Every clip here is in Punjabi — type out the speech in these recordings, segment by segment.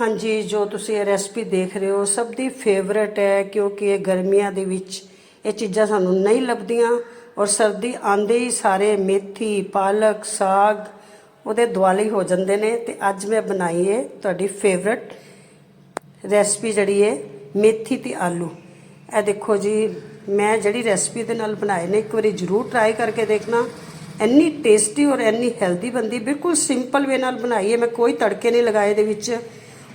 ਹਾਂਜੀ, ਜੋ ਤੁਸੀਂ ਇਹ ਰੈਸਪੀ ਦੇਖ ਰਹੇ ਹੋ, ਸਭ ਦੀ ਫੇਵਰਟ ਹੈ, ਕਿਉਂਕਿ ਇਹ ਗਰਮੀਆਂ ਦੇ ਵਿੱਚ ਇਹ ਚੀਜ਼ਾਂ ਸਾਨੂੰ ਨਹੀਂ ਲੱਭਦੀਆਂ ਔਰ ਸਰਦੀ ਆਂਦੇ ਹੀ ਸਾਰੇ ਮੇਥੀ, ਪਾਲਕ, ਸਾਗ ਉਹਦੇ ਦੁਆਲੇ ਹੋ ਜਾਂਦੇ ਨੇ ਤੇ ਅੱਜ ਮੈਂ ਬਣਾਈ ਹੈ ਤੁਹਾਡੀ ਫੇਵਰਟ ਰੈਸਪੀ ਜਿਹੜੀ ਹੈ, ਮੇਥੀ ਤੇ ਆਲੂ। ਇਹ ਦੇਖੋ ਜੀ, ਮੈਂ ਜਿਹੜੀ ਰੈਸਪੀ ਦੇ ਨਾਲ ਬਣਾਏ ਨੇ, ਇੱਕ ਵਾਰੀ ਜ਼ਰੂਰ ਟਰਾਈ ਕਰਕੇ ਦੇਖਣਾ। ਇੰਨੀ ਟੇਸਟੀ ਔਰ ਇੰਨੀ ਹੈਲਦੀ ਬੰਦੀ ਬਿਲਕੁਲ ਸਿੰਪਲ ਵੇ ਨਾਲ ਬਣਾਈ ਹੈ, ਮੈਂ ਕੋਈ ਤੜਕੇ ਨਹੀਂ ਲਗਾਏ ਦੇ ਵਿੱਚ।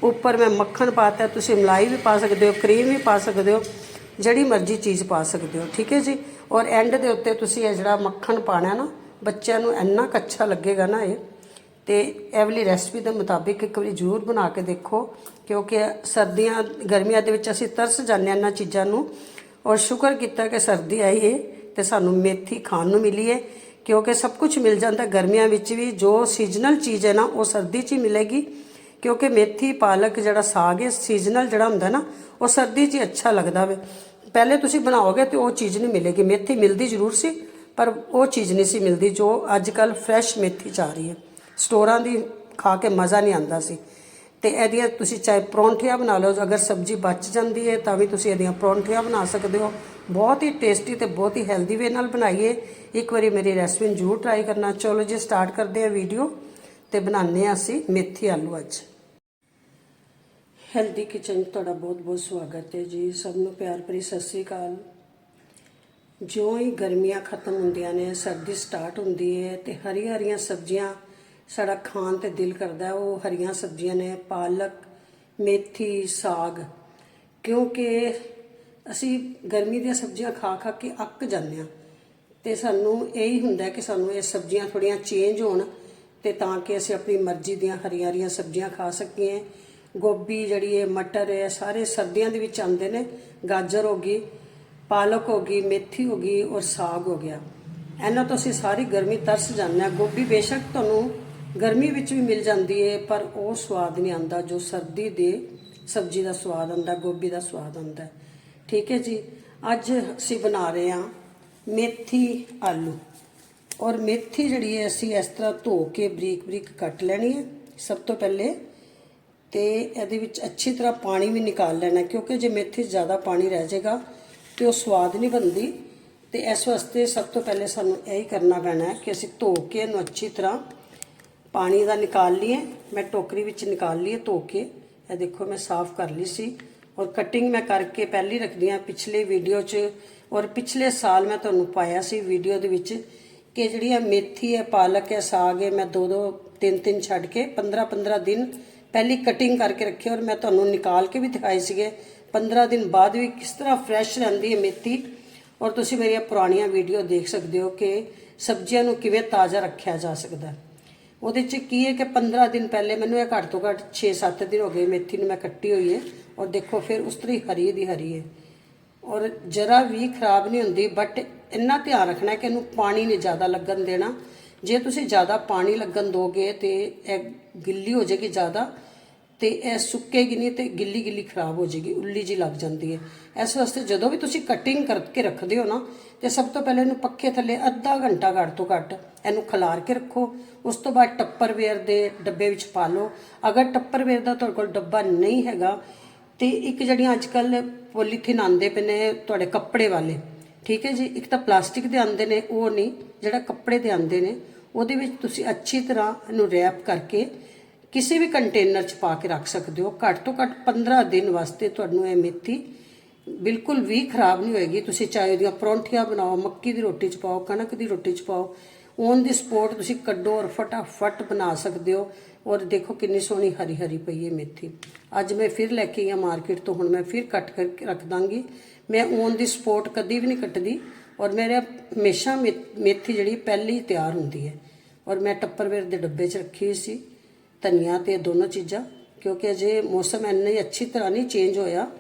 ਉੱਪਰ ਮੈਂ ਮੱਖਣ ਪਾਤਾ, ਤੁਸੀਂ ਮਲਾਈ ਵੀ ਪਾ ਸਕਦੇ ਹੋ, ਕਰੀਮ ਵੀ ਪਾ ਸਕਦੇ ਹੋ, ਜਿਹੜੀ ਮਰਜ਼ੀ ਚੀਜ਼ ਪਾ ਸਕਦੇ ਹੋ, ਠੀਕ ਹੈ ਜੀ? ਔਰ ਐਂਡ ਦੇ ਉੱਤੇ ਤੁਸੀਂ ਇਹ ਜਿਹੜਾ ਮੱਖਣ ਪਾਣਾ ਨਾ, ਬੱਚਿਆਂ ਨੂੰ ਇੰਨਾ ਕੁ ਅੱਛਾ ਲੱਗੇਗਾ ਨਾ ਇਹ, ਤੇ ਇਹ ਵਾਲੀ ਰੈਸਪੀ ਦੇ ਮੁਤਾਬਿਕ ਇੱਕ ਵਾਰੀ ਜ਼ਰੂਰ ਬਣਾ ਕੇ ਦੇਖੋ, ਕਿਉਂਕਿ ਸਰਦੀਆਂ, ਗਰਮੀਆਂ ਦੇ ਵਿੱਚ ਅਸੀਂ ਤਰਸ ਜਾਂਦੇ ਹਾਂ ਇਹਨਾਂ ਚੀਜ਼ਾਂ ਨੂੰ, ਔਰ ਸ਼ੁਕਰ ਕੀਤਾ ਕਿ ਸਰਦੀ ਆਈ ਹੈ ਤੇ ਸਾਨੂੰ ਮੇਥੀ ਖਾਣ ਨੂੰ ਮਿਲੀ ਹੈ ਕਿਉਂਕਿ ਸਭ ਕੁਝ ਮਿਲ ਜਾਂਦਾ ਗਰਮੀਆਂ ਵਿੱਚ ਵੀ, ਜੋ ਸੀਜ਼ਨਲ ਚੀਜ਼ ਹੈ ਨਾ, ਉਹ ਸਰਦੀ 'ਚ ਹੀ ਮਿਲੇਗੀ ਕਿਉਂਕਿ ਮੇਥੀ, ਪਾਲਕ ਜਿਹੜਾ ਸਾਗ ਹੈ ਸੀਜ਼ਨਲ ਜਿਹੜਾ ਹੁੰਦਾ ਨਾ, ਉਹ ਸਰਦੀ 'ਚ ਹੀ ਅੱਛਾ ਲੱਗਦਾ ਵੇ। ਪਹਿਲੇ ਤੁਸੀਂ ਬਣਾਓਗੇ ਤੇ ਉਹ ਚੀਜ਼ ਨਹੀਂ ਮਿਲੇਗੀ। ਮੇਥੀ ਮਿਲਦੀ ਜ਼ਰੂਰ ਸੀ, ਪਰ ਉਹ ਚੀਜ਼ ਨਹੀਂ ਸੀ ਮਿਲਦੀ, ਜੋ ਅੱਜ ਕੱਲ ਫਰੈਸ਼ ਮੇਥੀ ਚ ਆ ਰਹੀ ਹੈ। ਸਟੋਰਾਂ ਦੀ ਖਾ ਕੇ ਮਜ਼ਾ ਨਹੀਂ ਆਉਂਦਾ ਸੀ। ਤੇ ਇਹਦੀਆਂ ਤੁਸੀਂ ਚਾਹੇ ਪਰੌਂਠੀਆਂ ਬਣਾ ਲਓ, ਅਗਰ ਸਬਜ਼ੀ ਬਚ ਜਾਂਦੀ ਹੈ, ਤਾਂ ਵੀ ਤੁਸੀਂ ਇਹਦੀਆਂ ਪਰੌਂਠੀਆਂ ਬਣਾ ਸਕਦੇ ਹੋ। ਬਹੁਤ ਹੀ ਟੇਸਟੀ ਤੇ ਬਹੁਤ ਹੀ ਹੈਲਦੀ ਵੇ ਨਾਲ ਬਣਾਈਏ। ਇੱਕ ਵਾਰੀ ਮੇਰੀ ਰੈਸਪੀ ਨੂੰ ਜ਼ਰੂਰ ਟਰਾਈ ਕਰਨਾ। ਚਲੋ ਜੀ ਸਟਾਰਟ ਕਰਦੇ ਹਾਂ ਵੀਡੀਓ ਤੇ ਬਣਾਉਂਦੇ ਹਾਂ ਅਸੀਂ ਮੇਥੀ ਆਲੂ ਅੱਜ। ਹੈਲਦੀ ਕਿਚਨ 'ਚ ਤੁਹਾਡਾ ਬਹੁਤ ਬਹੁਤ ਸਵਾਗਤ ਹੈ ਜੀ। ਸਭ ਨੂੰ ਪਿਆਰ ਭਰੀ ਸਤਿ ਸ੍ਰੀ ਅਕਾਲ। ਜਿਉਂ ਹੀ ਗਰਮੀਆਂ ਖਤਮ ਹੁੰਦੀਆਂ ਨੇ, ਸਰਦੀ ਸਟਾਰਟ ਹੁੰਦੀ ਹੈ ਤੇ ਹਰੀ ਹਰੀਆਂ ਸਬਜ਼ੀਆਂ ਸਾਡਾ ਖਾਣ ਤੇ ਦਿਲ ਕਰਦਾ ਉਹ ਹਰੀਆਂ ਸਬਜ਼ੀਆਂ ਨੇ ਪਾਲਕ, ਮੇਥੀ, ਸਾਗ। ਕਿਉਂਕਿ ਅਸੀਂ ਗਰਮੀ ਦੀਆਂ ਸਬਜ਼ੀਆਂ ਖਾ ਖਾ ਕੇ ਅੱਕ ਜਾਂਦੇ ਹਾਂ ਤੇ ਸਾਨੂੰ ਇਹੀ ਹੁੰਦਾ ਕਿ ਸਾਨੂੰ ਇਹ ਸਬਜ਼ੀਆਂ ਥੋੜੀਆਂ ਚੇਂਜ ਹੋਣ ਤੇ ਤਾਂ ਕਿ ਅਸੀਂ ਆਪਣੀ ਮਰਜ਼ੀ ਦੀਆਂ ਹਰੀਆਂ ਹਰੀਆਂ ਸਬਜ਼ੀਆਂ ਖਾ ਸਕੀਏ। ਗੋਭੀ ਜਿਹੜੀ ਹੈ, ਮਟਰ ਹੈ, ਸਾਰੇ ਸਰਦੀਆਂ ਦੇ ਵਿੱਚ ਆਉਂਦੇ ਨੇ। ਗਾਜਰ ਹੋ ਗਈ, ਪਾਲਕ ਹੋ ਗਈ, ਮੇਥੀ ਹੋ ਗਈ ਔਰ ਸਾਗ ਹੋ ਗਿਆ। ਇਹਨਾਂ ਤੋਂ ਅਸੀਂ ਸਾਰੀ ਗਰਮੀ ਤਰਸ ਜਾਂਦੇ ਹਾਂ। ਗੋਭੀ ਬੇਸ਼ੱਕ ਤੁਹਾਨੂੰ ਗਰਮੀ ਵਿੱਚ ਵੀ ਮਿਲ ਜਾਂਦੀ ਹੈ, ਪਰ ਉਹ ਸਵਾਦ ਨਹੀਂ ਆਉਂਦਾ ਜੋ ਸਰਦੀ ਦੇ ਸਬਜ਼ੀ ਦਾ ਸਵਾਦ ਆਉਂਦਾ, ਗੋਭੀ ਦਾ ਸਵਾਦ ਆਉਂਦਾ। ਠੀਕ ਹੈ ਜੀ, ਅੱਜ ਅਸੀਂ ਬਣਾ ਰਹੇ ਹਾਂ ਮੇਥੀ ਆਲੂ। ਔਰ ਮੇਥੀ ਜਿਹੜੀ ਹੈ, ਅਸੀਂ ਇਸ ਤਰ੍ਹਾਂ ਧੋ ਕੇ ਬਰੀਕ ਬਰੀਕ ਕੱਟ ਲੈਣੀ ਹੈ। ਸਭ ਤੋਂ ਪਹਿਲੇ ਤੇ ਇਹਦੇ ਵਿੱਚ ਅੱਛੀ ਤਰ੍ਹਾਂ ਪਾਣੀ ਵੀ ਨਿਕਾਲ ਲੈਣਾ ਕਿਉਂਕਿ ਜੇ ਮੇਥੀ 'ਚ ਜ਼ਿਆਦਾ ਪਾਣੀ ਰਹਿ ਜਾਏਗਾ ਤੇ ਉਹ ਸਵਾਦ ਨਹੀਂ ਬਣਦੀ। ਤੇ ਇਸ ਵਾਸਤੇ ਸਭ ਤੋਂ ਪਹਿਲੇ ਸਾਨੂੰ ਇਹ ਹੀ ਕਰਨਾ ਪੈਣਾ ਹੈ ਕਿ ਅਸੀਂ ਧੋ ਕੇ ਇਹਨੂੰ ਅੱਛੀ ਤਰ੍ਹਾਂ ਪਾਣੀ ਦਾ ਨਿਕਾਲ ਲਈਏ। ਮੈਂ ਟੋਕਰੀ ਵਿੱਚ ਨਿਕਾਲ ਲਈਏ ਧੋ ਕੇ। ਇਹ ਦੇਖੋ ਮੈਂ ਸਾਫ਼ ਕਰ ਲਈ ਸੀ। ਔਰ ਕਟਿੰਗ ਮੈਂ ਕਰਕੇ ਪਹਿਲੀ ਰੱਖਦੀ ਹਾਂ ਪਿਛਲੇ ਵੀਡੀਓ 'ਚ। ਔਰ ਪਿਛਲੇ ਸਾਲ ਮੈਂ ਤੁਹਾਨੂੰ ਪਾਇਆ ਸੀ ਵੀਡੀਓ ਦੇ ਵਿੱਚ ਕਿ ਜਿਹੜੀ ਇਹ ਮੇਥੀ ਹੈ ਪਾਲਕ ਹੈ ਸਾਗ ਹੈ ਮੈਂ ਦੋ ਦੋ ਤਿੰਨ ਤਿੰਨ ਛੱਡ ਕੇ 15 15 ਦਿਨ ਪਹਿਲੀ ਕਟਿੰਗ ਕਰਕੇ ਰੱਖੀ ਔਰ ਮੈਂ ਤੁਹਾਨੂੰ ਨਿਕਾਲ ਕੇ ਵੀ ਦਿਖਾਏ ਸੀਗੇ। 15 ਦਿਨ ਬਾਅਦ ਵੀ ਕਿਸ ਤਰ੍ਹਾਂ ਫਰੈਸ਼ ਰਹਿੰਦੀ ਹੈ ਮੇਥੀ। ਔਰ ਤੁਸੀਂ ਮੇਰੀਆਂ ਪੁਰਾਣੀਆਂ ਵੀਡੀਓ ਦੇਖ ਸਕਦੇ ਹੋ ਕਿ ਸਬਜ਼ੀਆਂ ਨੂੰ ਕਿਵੇਂ ਤਾਜ਼ਾ ਰੱਖਿਆ ਜਾ ਸਕਦਾ ਉਹਦੇ ਚ ਕੀ ਹੈ ਕਿ 15 ਦਿਨ ਪਹਿਲੇ ਮੈਨੂੰ ਇਹ ਘੱਟ ਤੋਂ ਘੱਟ 6-7 ਦਿਨ ਹੋ ਗਏ ਮੇਥੀ ਨੂੰ ਮੈਂ ਕੱਟੀ ਹੋਈ ਹੈ ਔਰ ਦੇਖੋ ਫਿਰ ਉਸ ਤਰੀ ਹਰੀ ਦੀ ਹਰੀ ਹੈ। ਔਰ ਜਰਾ ਵੀ ਖਰਾਬ ਨਹੀਂ ਹੁੰਦੀ ਬਟ ਇੰਨਾ ਧਿਆਨ ਰੱਖਣਾ ਕਿ ਇਹਨੂੰ ਪਾਣੀ ਨਹੀਂ ਜ਼ਿਆਦਾ ਲੱਗਣ ਦੇਣਾ। ਜੇ ਤੁਸੀਂ ਜ਼ਿਆਦਾ ਪਾਣੀ ਲੱਗਣ ਦੋਗੇ ਤੇ ਇਹ ਗਿੱਲੀ ਹੋ ਜਾਏਗੀ ਜ਼ਿਆਦਾ ਤੇ ਇਹ ਸੁੱਕੇਗੀ ਨਹੀਂ ਤੇ ਗਿੱਲੀ ਗਿੱਲੀ ਖਰਾਬ ਹੋ ਜਾਏਗੀ, ਉੱਲੀ ਜੀ ਲੱਗ ਜਾਂਦੀ ਹੈ। ਇਸ ਵਾਸਤੇ ਜਦੋਂ ਵੀ ਤੁਸੀਂ ਕਟਿੰਗ ਕਰਕੇ ਰੱਖਦੇ ਹੋ ਨਾ, ਤੇ ਸਭ ਤੋਂ ਪਹਿਲੇ ਇਹਨੂੰ ਪੱਖੇ ਥੱਲੇ ਅੱਧਾ ਘੰਟਾ ਘੱਟ ਤੋਂ ਘੱਟ ਇਹਨੂੰ ਖਲਾਰ ਕੇ ਰੱਖੋ। ਉਸ ਤੋਂ ਬਾਅਦ ਟੱਪਰਵੇਅਰ ਦੇ ਡੱਬੇ ਵਿੱਚ ਪਾ ਲਓ। ਅਗਰ ਟੱਪਰਵੇਅਰ ਦਾ ਤੁਹਾਡੇ ਕੋਲ ਡੱਬਾ ਨਹੀਂ ਹੈਗਾ ਤੇ ਇੱਕ ਜਿਹੜੀਆਂ ਅੱਜ ਕੱਲ ਪੋਲੀਥੀਨ ਆਉਂਦੇ ਪਏ ਨੇ ਤੁਹਾਡੇ ਕੱਪੜੇ ਵਾਲੇ, ਠੀਕ ਹੈ ਜੀ? ਇੱਕ ਤਾਂ ਪਲਾਸਟਿਕ ਦੇ ਆਉਂਦੇ ਨੇ, ਉਹ ਨਹੀਂ, ਜਿਹੜਾ ਕੱਪੜੇ ਦੇ ਆਉਂਦੇ ਨੇ ਉਹਦੇ ਵਿੱਚ ਤੁਸੀਂ ਅੱਛੀ ਤਰ੍ਹਾਂ ਇਹਨੂੰ ਰੈਪ ਕਰਕੇ ਕਿਸੇ ਵੀ ਕੰਟੇਨਰ 'ਚ ਪਾ ਕੇ ਰੱਖ ਸਕਦੇ ਹੋ। ਘੱਟ ਤੋਂ ਘੱਟ 15 ਦਿਨ ਵਾਸਤੇ ਤੁਹਾਨੂੰ ਇਹ ਮੇਥੀ ਬਿਲਕੁਲ ਵੀ ਖਰਾਬ ਨਹੀਂ ਹੋਏਗੀ। ਤੁਸੀਂ ਚਾਹੇ ਉਹਦੀਆਂ ਪਰੌਂਠੀਆਂ ਬਣਾਓ, ਮੱਕੀ ਦੀ ਰੋਟੀ 'ਚ ਪਾਓ, ਕਣਕ ਦੀ ਰੋਟੀ 'ਚ ਪਾਓ ਔਨ ਦੀ ਸਪੋਰਟ ਤੁਸੀਂ ਕੱਢੋ ਔਰ ਫਟਾਫਟ ਬਣਾ ਸਕਦੇ ਹੋ। ਔਰ ਦੇਖੋ ਕਿੰਨੀ ਸੋਹਣੀ ਹਰੀ ਹਰੀ ਪਈ ਹੈ ਮੇਥੀ। ਅੱਜ ਮੈਂ ਫਿਰ ਲੈ ਕੇ ਆਈ ਹਾਂ ਮਾਰਕੀਟ ਤੋਂ, ਹੁਣ ਮੈਂ ਫਿਰ ਕੱਟ ਕਰਕੇ ਰੱਖ ਦਾਂਗੀ। ਮੈਂ ਔਨ ਦੀ ਸਪੋਟ ਕਦੀ ਵੀ ਨਹੀਂ ਕੱਟਦੀ। ਔਰ ਮੇਰੇ ਹਮੇਸ਼ਾ ਮੇ- ਮੇਥੀ ਜਿਹੜੀ ਪਹਿਲੀ ਤਿਆਰ ਹੁੰਦੀ ਹੈ। ਔਰ ਮੈਂ ਟੱਪਰਵੇਅਰ ਦੇ ਡੱਬੇ 'ਚ ਰੱਖੀ ਹੋਈ ਸੀ, ਧਨੀਆ ਤੇ ਦੋਨੋਂ ਚੀਜ਼ਾਂ, ਕਿਉਂਕਿ ਅਜੇ ਮੌਸਮ ਇੰਨਾ ਹੀ ਅੱਛੀ ਤਰ੍ਹਾਂ ਨਹੀਂ ਚੇਂਜ ਹੋਇਆ।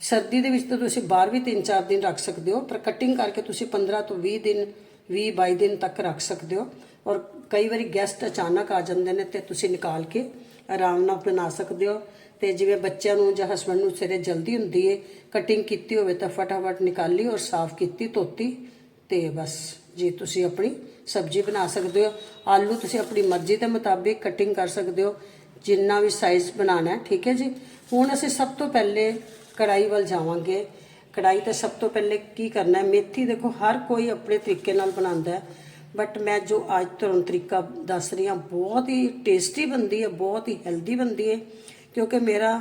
ਸਰਦੀ ਦੇ ਵਿੱਚ ਤਾਂ ਤੁਸੀਂ ਬਾਹਰ ਵੀ 3-4 ਦਿਨ ਰੱਖ ਸਕਦੇ ਹੋ, ਪਰ ਕਟਿੰਗ ਕਰਕੇ ਤੁਸੀਂ 15 ਤੋਂ 20 ਦਿਨ 20-22 ਦਿਨ ਤੱਕ ਰੱਖ ਸਕਦੇ ਹੋ। ਔਰ ਕਈ ਵਾਰੀ ਗੈਸਟ ਅਚਾਨਕ ਆ ਜਾਂਦੇ ਨੇ ਤੇ ਤੁਸੀਂ ਨਿਕਾਲ ਕੇ ਆਰਾਮ ਨਾਲ ਬਣਾ ਸਕਦੇ ਹੋ। ਤੇ ਜਿਵੇਂ ਬੱਚਿਆਂ ਨੂੰ ਜਾਂ ਹਸਬੰਡ ਨੂੰ ਸਵੇਰੇ ਜਲਦੀ ਹੁੰਦੀ ਹੈ ਕਟਿੰਗ ਕੀਤੀ ਹੋਵੇ ਤਾਂ ਫਟਾਫਟ ਨਿਕਾਲੀ ਔਰ ਸਾਫ਼ ਕੀਤੀ, ਧੋਤੀ ਤੇ ਬਸ। ਜੀ, ਤੁਸੀਂ ਆਪਣੀ ਸਬਜ਼ੀ ਬਣਾ ਸਕਦੇ ਹੋ। ਆਲੂ ਤੁਸੀਂ ਆਪਣੀ ਮਰਜ਼ੀ ਦੇ ਮੁਤਾਬਿਕ ਕਟਿੰਗ ਕਰ ਸਕਦੇ ਹੋ। ਜਿੰਨਾ ਵੀ ਸਾਈਜ਼ ਬਣਾਉਣਾ ਹੈ, ਠੀਕ ਹੈ ਜੀ? ਹੁਣ ਅਸੀਂ ਸਭ ਤੋਂ ਪਹਿਲੇ ਕੜਾਈ ਵੱਲ ਜਾਵਾਂਗੇ। ਕੜਾਈ ਤੇ ਸਭ ਤੋਂ ਪਹਿਲੇ ਕੀ ਕਰਨਾ ਹੈ? ਮੇਥੀ ਦੇਖੋ, ਹਰ ਕੋਈ ਆਪਣੇ ਤਰੀਕੇ ਨਾਲ ਬਣਾਉਂਦਾ ਹੈ। ਬਟ ਮੈਂ ਜੋ ਅੱਜ ਤੁਹਾਨੂੰ ਤਰੀਕਾ ਦੱਸ ਰਹੀ ਹਾਂ, ਬਹੁਤ ਹੀ ਟੇਸਟੀ ਬਣਦੀ ਹੈ, ਬਹੁਤ ਹੀ ਹੈਲਦੀ ਬਣਦੀ ਹੈ। ਕਿਉਂਕਿ ਮੇਰਾ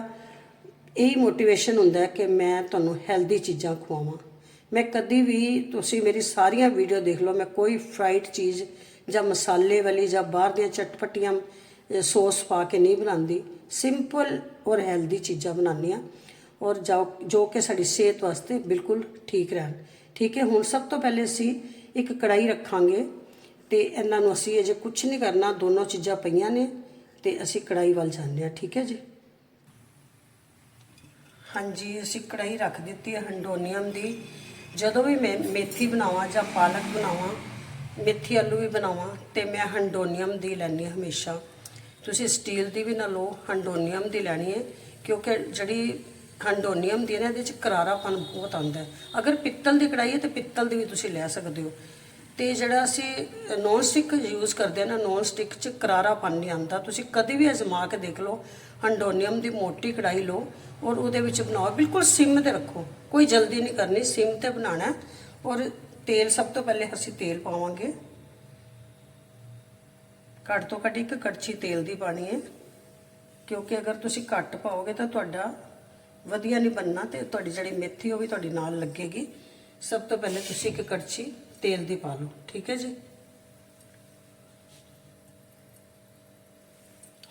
ਇਹੀ ਮੋਟੀਵੇਸ਼ਨ ਹੁੰਦਾ ਕਿ ਮੈਂ ਤੁਹਾਨੂੰ ਹੈਲਦੀ ਚੀਜ਼ਾਂ ਖਵਾਵਾਂ। ਮੈਂ ਕਦੀ ਵੀ ਤੁਸੀਂ ਮੇਰੀ ਸਾਰੀਆਂ ਵੀਡੀਓ ਦੇਖ ਲਓ ਮੈਂ ਕੋਈ ਫਰਾਈਡ ਚੀਜ਼ ਜਾਂ ਮਸਾਲੇ ਵਾਲੀ ਜਾਂ ਬਾਹਰ ਦੀਆਂ ਚਟਪਟੀਆਂ ਅ, ਸੌਸ ਪਾ ਕੇ ਨਹੀਂ ਬਣਾਉਂਦੀ। ਸਿੰਪਲ ਔਰ ਹੈਲਦੀ ਚੀਜ਼ਾਂ ਬਣਾਉਂਦੀ ਹਾਂ ਔਰ ਜੋ ਜੋ ਕਿ ਸਾਡੀ ਸਿਹਤ ਵਾਸਤੇ ਬਿਲਕੁਲ ਠੀਕ ਰਹਿਣ। ਠੀਕ ਹੈ ਹੁਣ ਸਭ ਤੋਂ ਪਹਿਲੇ ਅਸੀਂ ਇੱਕ ਕੜਾਈ ਰੱਖਾਂਗੇ ਤੇ ਇਹਨਾਂ ਨੂੰ ਅਸੀਂ ਅਜੇ ਕੁਝ ਨਹੀਂ ਕਰਨਾ ਦੋਨੋਂ ਚੀਜ਼ਾਂ ਪਈਆਂ ਨੇ ਤੇ ਅਸੀਂ ਕੜਾਈ ਵੱਲ ਜਾਂਦੇ ਹਾਂ। ਠੀਕ ਹੈ ਜੀ? ਹਾਂਜੀ, ਅਸੀਂ ਕੜਾਈ ਰੱਖ ਦਿੱਤੀ ਹੈ ਹੰਡੋਨੀਅਮ ਦੀ। ਜਦੋਂ ਵੀ ਮੈਂ ਮੇਥੀ ਬਣਾਵਾਂ ਜਾਂ ਪਾਲਕ ਬਣਾਵਾਂ, ਮੇਥੀ ਆਲੂ ਵੀ ਬਣਾਵਾਂ ਤੇ ਮੈਂ ਹੰਡੋਨੀਅਮ ਦੀ ਲੈਣੀ ਹਮੇਸ਼ਾ। ਤੁਸੀਂ ਸਟੀਲ ਦੀ ਵੀ ਨਾ ਲਓ, ਹੰਡੋਨੀਅਮ ਦੀ ਲੈਣੀ ਹੈ, ਕਿਉਂਕਿ ਜਿਹੜੀ ਹੰਡੋਨੀਅਮ ਦੀ ਹੈ ਨਾ, ਇਹਦੇ ਚ ਕਰਾਰਾਪਨ ਬਹੁਤ ਆਉਂਦਾ ਹੈ। ਅਗਰ ਪਿੱਤਲ ਦੀ ਕੜਾਈ ਹੈ ਤੇ ਪਿੱਤਲ ਦੀ ਵੀ ਤੁਸੀਂ ਲੈ ਸਕਦੇ ਹੋ। ਤੇ ਜਿਹੜਾ ਅਸੀਂ ਨੌਨ ਸਟਿਕ ਯੂਜ਼ ਕਰਦੇ ਆ ਨਾ, ਨੌਨ ਸਟਿਕ ਚ ਕਰਾਰਾਪਨ ਨਹੀਂ ਆਉਂਦਾ। ਤੁਸੀਂ ਕਦੇ ਵੀ ਅਜ਼ਮਾ ਕੇ ਦੇਖ ਲਓ ਅੰਡੋਨੀਅਮ ਦੀ ਮੋਟੀ ਕੜਾਈ ਲਓ ਔਰ ਉਹਦੇ ਵਿੱਚ ਬਣਾਓ। ਬਿਲਕੁਲ ਸਿਮ ਤੇ ਰੱਖੋ। ਕੋਈ ਜਲਦੀ ਨਹੀਂ ਕਰਨੀ, ਸਿਮ ਤੇ ਬਣਾਉਣਾ ਔਰ ਤੇਲ ਸਭ ਤੋਂ ਪਹਿਲੇ ਅਸੀਂ ਤੇਲ ਪਾਵਾਂਗੇ। ਘੱਟ ਤੋਂ ਘੱਟ ਇੱਕ ਕੜਛੀ ਤੇਲ ਦੀ ਪਾਣੀ ਹੈ। ਕਿਉਂਕਿ ਅਗਰ ਤੁਸੀਂ ਘੱਟ ਪਾਓਗੇ ਤਾਂ ਤੁਹਾਡਾ ਵਧੀਆ ਨਹੀਂ ਬਣਨਾ ਤੇ ਤੁਹਾਡੀ ਜਿਹੜੀ ਮੇਥੀ ਉਹ ਵੀ ਤੁਹਾਡੀ ਨਾਲ ਲੱਗੇਗੀ। ਸਭ ਤੋਂ ਪਹਿਲੇ ਤੁਸੀਂ ਇੱਕ ਕੜਛੀ ਤੇਲ ਦੀ ਪਾ ਲਓ। ਠੀਕ ਹੈ ਜੀ?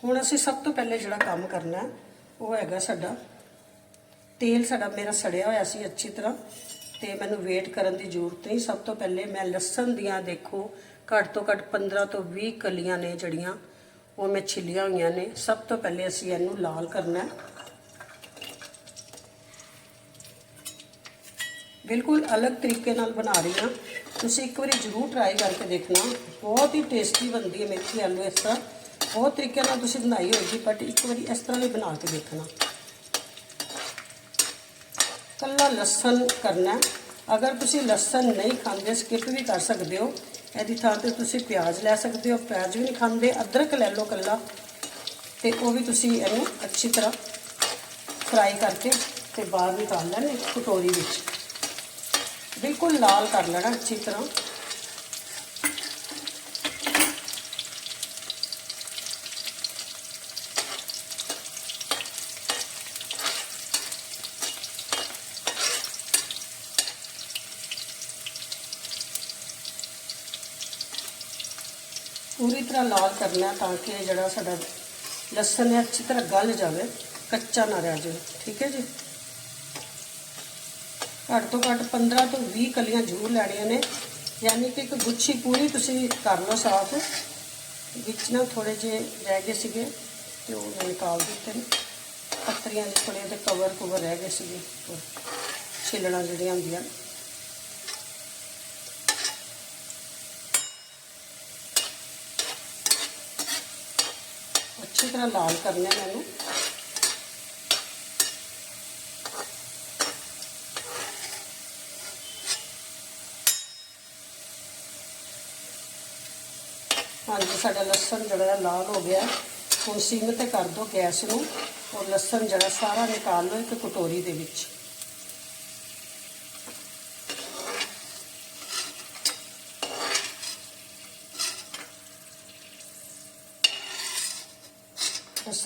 ਹੁਣ ਅਸੀਂ ਸਭ ਤੋਂ ਪਹਿਲੇ ਜਿਹੜਾ ਕੰਮ ਕਰਨਾ ਉਹ ਹੈਗਾ ਸਾਡਾ ਤੇਲ ਸਾਡਾ ਮੇਰਾ ਸੜਿਆ ਹੋਇਆ ਸੀ ਅੱਛੀ ਤਰ੍ਹਾਂ ਤੇ ਮੈਨੂੰ ਵੇਟ ਕਰਨ ਦੀ ਜ਼ਰੂਰਤ ਨਹੀਂ। ਸਭ ਤੋਂ ਪਹਿਲੇ ਮੈਂ ਲਸਣ ਦੀਆਂ ਦੇਖੋ, ਘੱਟ ਤੋਂ ਘੱਟ 15 ਤੋਂ 20 ਕਲੀਆਂ ਨੇ ਜਿਹੜੀਆਂ, ਉਹ ਮੈਂ ਛਿੱਲੀਆਂ ਹੋਈਆਂ ਨੇ। ਸਭ ਤੋਂ ਪਹਿਲੇ ਅਸੀਂ ਇਹਨੂੰ ਲਾਲ ਕਰਨਾ ਬਿਲਕੁਲ ਅਲੱਗ ਤਰੀਕੇ ਨਾਲ ਬਣਾ ਰਹੀ ਹਾਂ। ਤੁਸੀਂ ਇੱਕ ਵਾਰੀ ਜ਼ਰੂਰ ਟਰਾਈ ਕਰਕੇ ਦੇਖਣਾ। ਬਹੁਤ ਹੀ ਟੇਸਟੀ ਬਣਦੀ ਹੈ ਮੇਥੀ ਆਲੂ ਇਸ ਤਰ੍ਹਾਂ ਬਹੁਤ ਤਰੀਕੇ ਨਾਲ ਤੁਸੀਂ ਬਣਾਈ ਹੋਏਗੀ ਬਟ ਇੱਕ ਵਾਰੀ ਇਸ ਤਰ੍ਹਾਂ ਵੀ ਬਣਾ ਕੇ ਦੇਖਣਾ। ਕੱਲਾ ਲਸਣ ਕਰਨਾ ਅਗਰ ਤੁਸੀਂ ਲਸਣ ਨਹੀਂ ਖਾਂਦੇ ਸਕਿਪ ਵੀ ਕਰ ਸਕਦੇ ਹੋ। ਇਹਦੀ ਥਾਂ ਤੇ ਤੁਸੀਂ ਪਿਆਜ਼ ਲੈ ਸਕਦੇ ਹੋ। ਪਿਆਜ਼ ਵੀ ਨਹੀਂ ਖਾਂਦੇ, ਅਦਰਕ ਲੈ ਲਓ ਕੱਲਾ। ਤੇ ਉਹ ਵੀ ਤੁਸੀਂ ਇਹਨੂੰ ਅੱਛੀ ਤਰ੍ਹਾਂ ਫਰਾਈ ਕਰਕੇ ਤੇ ਬਾਹਰ ਨਿਕਾਲ ਲੈਣਾ ਇੱਕ ਕਟੋਰੀ ਵਿੱਚ। ਬਿਲਕੁਲ ਲਾਲ ਕਰ ਲੈਣਾ ਅੱਛੀ ਤਰ੍ਹਾਂ। ਪੂਰੀ ਤਰ੍ਹਾਂ ਲਾਲ ਕਰਨਾ ਤਾਂ ਕਿ ਜਿਹੜਾ ਸਾਡਾ ਲਸਣ ਹੈ, ਅੱਛੀ ਤਰ੍ਹਾਂ ਗਲ ਜਾਵੇ, ਕੱਚਾ ਨਾ ਰਹਿ ਜਾਵੇ, ਠੀਕ ਹੈ ਜੀ? ਘੱਟ ਤੋਂ ਘੱਟ 15 ਤੋਂ 20 ਕਲੀਆਂ ਜ਼ਰੂਰ ਲੈਣੀਆਂ ਨੇ, ਯਾਨੀ ਕਿ ਇੱਕ ਗੁੱਛੀ ਪੂਰੀ ਤੁਸੀਂ ਕਰ ਲਓ ਸਾਫ਼। ਵਿੱਚ ਨਾ ਥੋੜੇ ਜਿਹੇ ਰਹਿ ਗਏ ਸੀਗੇ ਤੇ ਉਹ ਮੈਂ ਨਿਕਾਲ ਦਿੱਤੇ ਨੇ। ਪੱਤਰੀਆਂ ਦੇ ਥੋੜੇ ਜਿਹੇ ਕਵਰ ਕਵਰ ਰਹਿ ਗਏ ਸੀਗੇ ਉਹ ਛਿੱਲਣਾ ਜਿਹੜੀਆਂ ਹੁੰਦੀਆਂ ਅੱਛੀ ਤਰ੍ਹਾਂ ਲਾਲ ਕਰਨਾ ਮੈਨੂੰ ਹਾਂਜੀ, ਸਾਡਾ ਲਸਣ ਜਿਹੜਾ ਹੈ ਲਾਲ ਹੋ ਗਿਆ। ਹੁਣ ਸਿਮ ਤੇ ਕਰ ਦਿਓ ਗੈਸ ਨੂੰ। ਔਰ ਲਸਣ ਜਿਹੜਾ ਸਾਰਾ ਨਿਕਾਲ ਲਓ ਇੱਕ ਕਟੋਰੀ ਦੇ ਵਿੱਚ।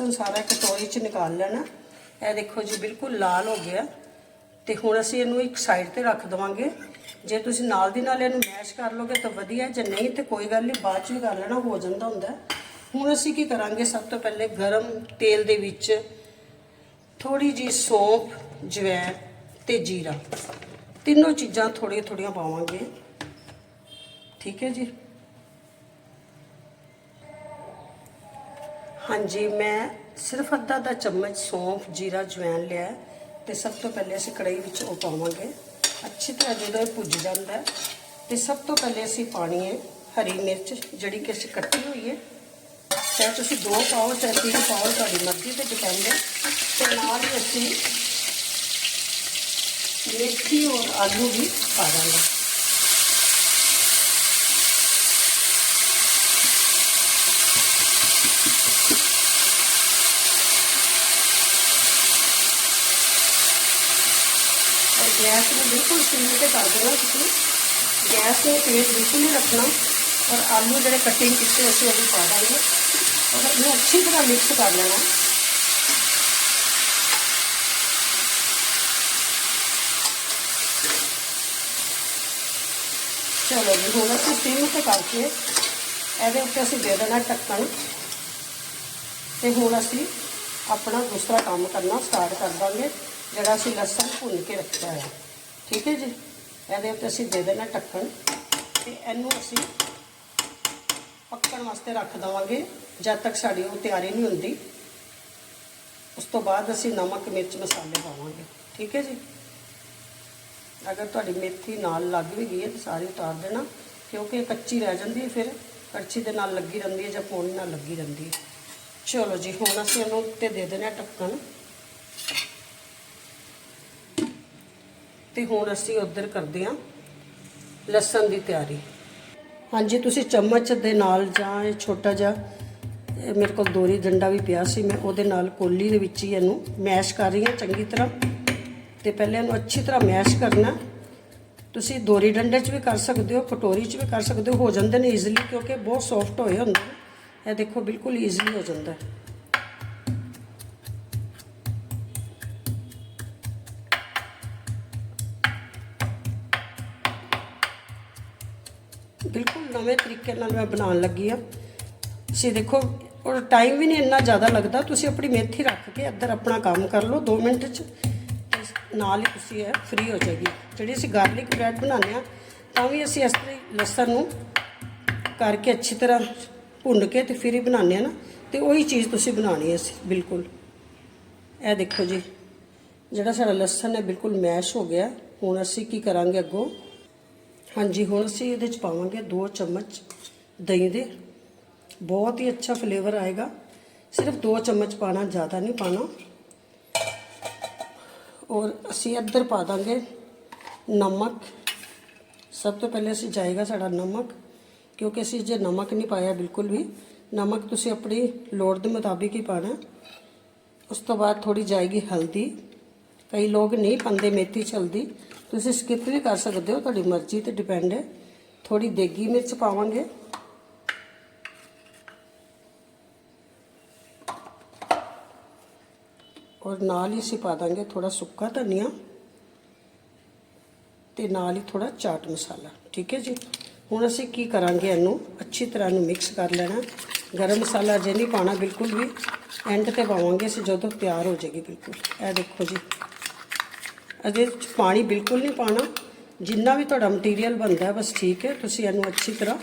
ਲਸਣ ਸਾਰਾ ਕਟੋਰੀ ਚ ਨਿਕਾਲ ਲੈਣਾ। ਇਹ ਦੇਖੋ ਜੀ, ਬਿਲਕੁਲ ਲਾਲ ਹੋ ਗਿਆ। ਤੇ ਹੁਣ ਅਸੀਂ ਇਹਨੂੰ ਇੱਕ ਸਾਈਡ ਤੇ ਰੱਖ ਦਵਾਂਗੇ। ਜੇ ਤੁਸੀਂ ਨਾਲ ਦੀ ਨਾਲ ਇਹਨੂੰ ਮੈਸ਼ ਕਰ ਲੋਗੇ ਤਾਂ ਵਧੀਆ ਜੇ ਨਹੀਂ ਤੇ ਕੋਈ ਗੱਲ ਨਹੀਂ, ਬਾਅਦ ਚ ਵੀ ਕਰ ਲੈਣਾ, ਹੋ ਜਾਂਦਾ ਹੁੰਦਾ ਹੁਣ ਅਸੀਂ ਕੀ ਕਰਾਂਗੇ? ਸਭ ਤੋਂ ਪਹਿਲੇ ਗਰਮ ਤੇਲ ਦੇ ਵਿੱਚ ਥੋੜੀ ਜੀ ਸੌਂਫ, ਜਵੈਣ ਤੇ ਜੀਰਾ। ਤਿੰਨੋਂ ਚੀਜ਼ਾਂ ਥੋੜੀਆਂ ਥੋੜੀਆਂ ਪਾਵਾਂਗੇ। ਠੀਕ ਹੈ ਜੀ? ਹਾਂਜੀ ਮੈਂ ਸਿਰਫ ਅੱਧਾ ਦਾ ਚਮਚ ਸੌਂਫ ਜੀਰਾ ਜਵੈਣ ਲਿਆ ਹੈ ਤੇ ਸਭ ਤੋਂ ਪਹਿਲੇ ਅਸੀਂ ਕੜਾਈ ਵਿੱਚ ਉਹ ਪਾਵਾਂਗੇ। ਅੱਛੀ ਤਰ੍ਹਾਂ ਜਦੋਂ ਇਹ ਭੁੱਜ ਜਾਂਦਾ ਹੈ, ਤੇ ਸਭ ਤੋਂ ਪਹਿਲੇ ਅਸੀਂ ਪਾਣੀ ਹੈ ਹਰੀ ਮਿਰਚ ਜਿਹੜੀ ਕਿ ਅਸੀਂ ਕੱਟੀ ਹੋਈ ਹੈ। ਚਾਹੇ ਤੁਸੀਂ ਦੋ ਪਾਓ ਚਾਹੇ ਤਿੰਨ ਪਾਓ ਤੁਹਾਡੀ ਮਰਜ਼ੀ ਤੇ ਡਿਪੈਂਡ ਹੈ। ਤੇ ਨਾਲ ਹੀ ਅਸੀਂ ਮੇਥੀ ਔਰ ਆਲੂ ਵੀ ਪਾ ਦਾਂਗੇ। ਗੈਸ ਨੂੰ ਬਿਲਕੁਲ ਸਿਮ ਤੇ ਕਰ ਦੇਣਾ ਤੁਸੀਂ ਗੈਸ ਨੂੰ ਤੇਜ਼ ਬਿਲਕੁਲ ਨਹੀਂ ਰੱਖਣਾ ਔਰ ਆਲੂ ਜਿਹੜੇ ਕਟਿੰਗ ਕੀਤੇ ਅਸੀਂ ਉਹ ਵੀ ਪਾ ਦਾਂਗੇ ਔਰ ਇਹਨੂੰ ਅੱਛੀ ਤਰ੍ਹਾਂ ਮਿਕਸ ਕਰ ਲੈਣਾ ਚਲੋ ਜੀ ਹੁਣ ਅਸੀਂ ਸਿਮ ਤੇ ਕਰਕੇ ਇਹਦੇ ਉੱਤੇ ਅਸੀਂ ਦੇ ਦੇਣਾ ਢੱਕਣ ਤੇ ਹੁਣ ਅਸੀਂ ਆਪਣਾ ਦੂਸਰਾ ਕੰਮ ਕਰਨਾ ਸਟਾਰਟ ਕਰ ਦਾਂਗੇ ਜਿਹੜਾ ਅਸੀਂ ਲਸਣ ਭੁੰਨ ਕੇ ਰੱਖਿਆ ਹੈ ਠੀਕ ਹੈ ਜੀ? ਇਹਦੇ ਉੱਤੇ ਅਸੀਂ ਦੇ ਦੇਣਾ ਢੱਕਣ। ਤੇ ਇਹਨੂੰ ਅਸੀਂ ਪੱਕਣ ਵਾਸਤੇ ਰੱਖ ਦਵਾਂਗੇ, ਜਦ ਤੱਕ ਸਾਡੀ ਉਹ ਤਿਆਰੀ ਨਹੀਂ ਹੁੰਦੀ। ਉਸ ਤੋਂ ਬਾਅਦ ਅਸੀਂ ਨਮਕ, ਮਿਰਚ, ਮਸਾਲੇ ਪਾਵਾਂਗੇ। ਠੀਕ ਹੈ ਜੀ? ਅਗਰ ਤੁਹਾਡੀ ਮੇਥੀ ਨਾਲ ਲੱਗ ਵੀ ਗਈ ਹੈ ਤਾਂ ਸਾਰੀ ਉਤਾਰ ਦੇਣਾ, ਕਿਉਂਕਿ ਕੱਚੀ ਰਹਿ ਜਾਂਦੀ ਹੈ ਫਿਰ। ਕੜਛੀ ਦੇ ਨਾਲ ਲੱਗੀ ਰਹਿੰਦੀ ਹੈ ਜਾਂ ਪੌਣੀ ਨਾਲ ਲੱਗੀ ਰਹਿੰਦੀ ਹੈ। ਚਲੋ ਜੀ, ਹੁਣ ਅਸੀਂ ਇਹਨੂੰ ਉੱਤੇ ਦੇ ਦੇਣਾ ਢੱਕਣ। ਤੇ ਹੁਣ ਅਸੀਂ ਉਧਰ ਕਰਦੇ ਹਾਂ ਲਸਣ ਦੀ ਤਿਆਰੀ। ਹਾਂਜੀ, ਤੁਸੀਂ ਚਮਚ ਦੇ ਨਾਲ ਜਾਂ ਇਹ ਛੋਟਾ ਜਿਹਾ, ਇਹ ਮੇਰੇ ਕੋਲ ਦੋਰੀ ਡੰਡਾ ਵੀ ਪਿਆ ਸੀ, ਮੈਂ ਉਹਦੇ ਨਾਲ ਕੋਲੀ ਦੇ ਵਿੱਚ ਹੀ ਇਹਨੂੰ ਮੈਸ਼ ਕਰ ਰਹੀ ਹਾਂ ਚੰਗੀ ਤਰ੍ਹਾਂ। ਤੇ ਪਹਿਲੇ ਇਹਨੂੰ ਅੱਛੀ ਤਰ੍ਹਾਂ ਮੈਸ਼ ਕਰਨਾ। ਤੁਸੀਂ ਦੋਰੀ ਡੰਡੇ 'ਚ ਵੀ ਕਰ ਸਕਦੇ ਹੋ, ਕਟੋਰੀ 'ਚ ਵੀ ਕਰ ਸਕਦੇ ਹੋ ਹੋ ਜਾਂਦੇ ਨੇ ਈਜ਼ੀਲੀ ਕਿਉਂਕਿ ਬਹੁਤ ਸੌਫਟ ਹੋਏ ਹੁੰਦੇ ਇਹ ਦੇਖੋ, ਬਿਲਕੁਲ ਈਜ਼ੀਲੀ ਹੋ ਜਾਂਦਾ ਹੈ। ਨਵੇਂ ਤਰੀਕੇ ਨਾਲ ਮੈਂ ਬਣਾਉਣ ਲੱਗੀ ਆ। ਤੁਸੀਂ ਦੇਖੋ, ਔਰ ਟਾਈਮ ਵੀ ਨਹੀਂ ਇੰਨਾ ਜ਼ਿਆਦਾ ਲੱਗਦਾ। ਤੁਸੀਂ ਆਪਣੀ ਮੇਥੀ ਰੱਖ ਕੇ ਇੱਧਰ ਆਪਣਾ ਕੰਮ ਕਰ ਲਓ 2 ਮਿੰਟ 'ਚ। ਤੇ ਨਾਲ ਹੀ ਤੁਸੀਂ ਇਹ ਫ੍ਰੀ ਹੋ ਜਾਏਗੀ। ਜਿਹੜੀ ਅਸੀਂ ਗਾਰਲਿਕ ਬ੍ਰੈਡ ਬਣਾਉਂਦੇ ਆ, ਤਾਂ ਵੀ ਅਸੀਂ ਇਸ ਤਰ੍ਹਾਂ ਲਸਣ ਨੂੰ ਕਰਕੇ ਅੱਛੀ ਤਰ੍ਹਾਂ ਭੁੰਨ ਕੇ ਤੇ ਫਿਰ ਹੀ ਬਣਾਉਂਦੇ ਆ ਨਾ। ਤੇ ਉਹੀ ਚੀਜ਼ ਤੁਸੀਂ ਬਣਾਉਣੀ ਹੈ ਅਸੀਂ, ਬਿਲਕੁਲ। ਇਹ ਦੇਖੋ ਜੀ, ਜਿਹੜਾ ਸਾਡਾ ਲਸਣ ਹੈ, ਬਿਲਕੁਲ ਮੈਸ਼ ਹੋ ਗਿਆ। ਹੁਣ ਅਸੀਂ ਕੀ ਕਰਾਂਗੇ ਅੱਗੋਂ? ਹਾਂਜੀ, ਹੁਣ ਅਸੀਂ ਇਹਦੇ ਚ ਪਾਵਾਂਗੇ 2 ਚਮਚ ਦਹੀਂ ਦੇ। ਬਹੁਤ ਹੀ ਅੱਛਾ ਫਲੇਵਰ ਆਏਗਾ। ਸਿਰਫ 2 ਚਮਚ ਪਾਣਾ, ਜ਼ਿਆਦਾ ਨਹੀਂ ਪਾਣਾ। ਔਰ ਅਸੀਂ ਇੱਧਰ ਪਾ ਦਾਂਗੇ ਨਮਕ। ਸਭ ਤੋਂ ਪਹਿਲੇ ਅਸੀਂ ਜਾਏਗਾ ਸਾਡਾ ਨਮਕ, ਕਿਉਂਕਿ ਅਸੀਂ ਜੇ ਨਮਕ ਨਹੀਂ ਪਾਇਆ ਬਿਲਕੁਲ ਵੀ, ਨਮਕ ਤੁਸੀਂ ਆਪਣੀ ਲੋੜ ਦੇ ਮੁਤਾਬਿਕ ਹੀ ਪਾਣਾ। ਉਸ ਤੋਂ ਬਾਅਦ ਥੋੜੀ ਜਾਏਗੀ ਹਲਦੀ। ਕਈ ਲੋਕ ਨਹੀਂ ਪਾਉਂਦੇ ਮੇਥੀ ਚ ਹਲਦੀ ਤੁਸੀਂ ਸਕਿਪ ਵੀ ਕਰ ਸਕਦੇ ਹੋ, ਤੁਹਾਡੀ ਮਰਜ਼ੀ ਤੇ ਡਿਪੈਂਡ ਹੈ। ਥੋੜੀ ਦੇਗੀ ਮਿਰਚ ਪਾਵਾਂਗੇ। ਔਰ ਨਾਲ ਹੀ ਅਸੀਂ ਪਾ ਦਾਂਗੇ ਥੋੜਾ ਸੁੱਕਾ ਧਨੀਆ ਤੇ ਨਾਲ ਹੀ ਥੋੜਾ ਚਾਟ ਮਸਾਲਾ, ਠੀਕ ਹੈ ਜੀ? ਹੁਣ ਅਸੀਂ ਕੀ ਕਰਾਂਗੇ ਇਹਨੂੰ? ਅੱਛੀ ਤਰ੍ਹਾਂ ਨੂੰ ਮਿਕਸ ਕਰ ਲੈਣਾ। ਗਰਮ ਮਸਾਲਾ ਜੇ ਨਹੀਂ ਪਾਣਾ ਬਿਲਕੁਲ ਵੀ ਐਂਡ ਤੇ ਪਾਵਾਂਗੇ ਅਸੀਂ ਜਦੋਂ ਤਿਆਰ ਹੋ ਜਾਏਗੀ ਬਿਲਕੁਲ। ਇਹ ਦੇਖੋ ਜੀ। ਇਹਦੇ ਵਿੱਚ ਪਾਣੀ ਬਿਲਕੁਲ ਨਹੀਂ ਪਾਣਾ। ਜਿੰਨਾ ਵੀ ਤੁਹਾਡਾ ਮਟੀਰੀਅਲ ਬਣਦਾ, ਬਸ ਠੀਕ ਹੈ। ਤੁਸੀਂ ਇਹਨੂੰ ਅੱਛੀ ਤਰ੍ਹਾਂ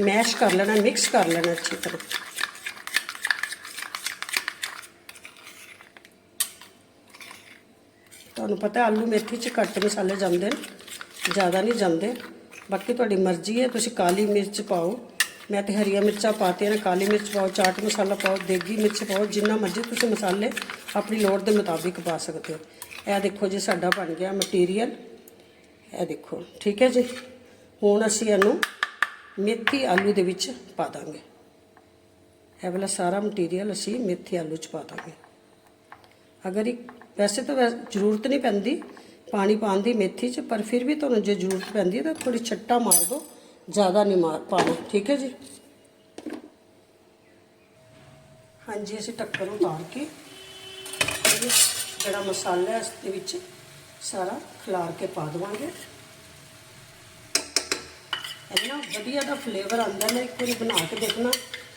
ਮੈਸ਼ ਕਰ ਲੈਣਾ ਮਿਕਸ ਕਰ ਲੈਣਾ ਅੱਛੀ ਤਰ੍ਹਾਂ। ਤੁਹਾਨੂੰ ਪਤਾ ਆਲੂ ਮੇਥੀ ਚ ਘੱਟ ਮਸਾਲੇ ਜਾਂਦੇ ਨੇ, ਜ਼ਿਆਦਾ ਨਹੀਂ ਜਾਂਦੇ। ਬਾਕੀ ਤੁਹਾਡੀ ਮਰਜ਼ੀ ਹੈ, ਤੁਸੀਂ ਕਾਲੀ ਮਿਰਚ ਪਾਓ। ਮੈਂ ਤੇ ਹਰੀਆਂ ਮਿਰਚਾਂ ਪਾਤੀਆਂ ਨੇ, ਕਾਲੀ ਮਿਰਚ ਪਾਓ, ਚਾਟ ਮਸਾਲਾ ਪਾਓ, ਦੇਗੀ ਮਿਰਚ ਪਾਓ, ਜਿੰਨਾ ਮਰਜ਼ੀ ਤੁਸੀਂ ਮਸਾਲੇ ਆਪਣੀ ਲੋੜ ਦੇ ਮੁਤਾਬਿਕ ਪਾ ਸਕਦੇ ਹੋ। ਇਹ ਦੇਖੋ ਜੀ ਸਾਡਾ ਬਣ ਗਿਆ ਮਟੀਰੀਅਲ ਇਹ ਦੇਖੋ, ਠੀਕ ਹੈ ਜੀ? ਹੁਣ ਅਸੀਂ ਇਹਨੂੰ ਮੇਥੀ ਆਲੂ ਦੇ ਵਿੱਚ ਪਾ ਦਾਂਗੇ। ਇਹ ਵਾਲਾ ਸਾਰਾ ਮਟੀਰੀਅਲ ਅਸੀਂ ਮੇਥੀ ਆਲੂ ਚ ਪਾ ਦਾਂਗੇ। ਅਗਰ ਇੱਕ, ਵੈਸੇ ਤਾਂ ਵੈਸ- ਜ਼ਰੂਰਤ ਨਹੀਂ ਪੈਂਦੀ ਪਾਣੀ ਪਾਉਣ ਦੀ ਮੇਥੀ 'ਚ, ਪਰ ਫਿਰ ਵੀ ਤੁਹਾਨੂੰ ਜੇ ਜ਼ਰੂਰਤ ਪੈਂਦੀ ਹੈ ਤਾਂ ਥੋੜੀ ਛੱਟਾ ਮਾਰ ਦਿਓ, ਜ਼ਿਆਦਾ ਨਹੀਂ ਮਾਰ, ਪਾਣਾ, ਠੀਕ ਹੈ ਜੀ? ਹਾਂਜੀ, ਅਸੀਂ ਟੱਕਰ ਉਤਾਰ ਕੇ ਜਿਹੜਾ ਮਸਾਲਾ ਹੈ ਇਸ ਦੇ ਵਿੱਚ ਸਾਰਾ ਖਿਲਾਰ ਕੇ ਪਾ ਦੇਵਾਂਗੇ। ਇੰਨਾ ਵਧੀਆ ਦਾ ਫਲੇਵਰ ਆਉਂਦਾ, ਮੈਂ ਇੱਕ ਵਾਰੀ ਬਣਾ ਕੇ ਦੇਖਣਾ।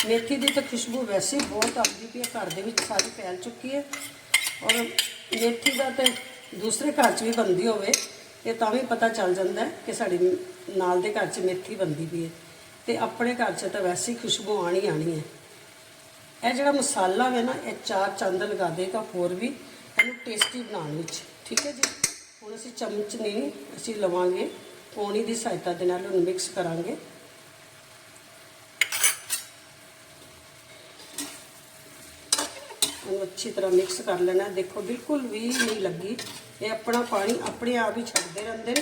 ਮੇਥੀ ਦੀ ਤਾਂ ਖੁਸ਼ਬੂ ਵੈਸੇ ਹੀ ਬਹੁਤ ਆਉਂਦੀ ਪਈ ਹੈ, ਘਰ ਦੇ ਵਿੱਚ ਸਾਰੀ ਫੈਲ ਚੁੱਕੀ ਹੈ। ਔਰ ਮੇਥੀ ਦਾ ਤੇ ਦੂਸਰੇ ਘਰ 'ਚ ਵੀ ਬਣਦੀ ਹੋਵੇ, ਇਹ ਤਾਂ ਵੀ ਪਤਾ ਚੱਲ ਜਾਂਦਾ ਕਿ ਸਾਡੀ ਨਾਲ ਦੇ ਘਰ 'ਚ ਮੇਥੀ ਬਣਦੀ ਪਈ ਹੈ। ਤੇ ਆਪਣੇ ਘਰ 'ਚ ਤਾਂ ਵੈਸੇ ਹੀ ਖੁਸ਼ਬੂ ਆਣੀ ਆਣੀ ਹੈ। ਇਹ ਜਿਹੜਾ ਮਸਾਲਾ ਹੈ ਨਾ, ਇਹ ਚਾਰ ਚੰਦ ਲਗਾ ਦੇਗਾ ਹੋਰ ਵੀ। ਇਹਨੂੰ ਟੇਸਟੀ ਬਣਾਉਣ ਵਿੱਚ, ਠੀਕ ਹੈ ਜੀ? ਹੁਣ ਅਸੀਂ ਚਮਚ ਨਹੀਂ ਅਸੀਂ ਲਵਾਂਗੇ, ਪੌਣੀ ਦੀ ਸਹਾਇਤਾ ਦੇ ਨਾਲ ਉਹਨੂੰ ਮਿਕਸ ਕਰਾਂਗੇ। ਇਹਨੂੰ ਅੱਛੀ ਤਰ੍ਹਾਂ ਮਿਕਸ ਕਰ ਲੈਣਾ। ਦੇਖੋ, ਬਿਲਕੁਲ ਵੀ ਨਹੀਂ ਲੱਗੀ। ਇਹ ਆਪਣਾ ਪਾਣੀ ਆਪਣੇ ਆਪ ਹੀ ਛੱਡਦੇ ਰਹਿੰਦੇ ਨੇ,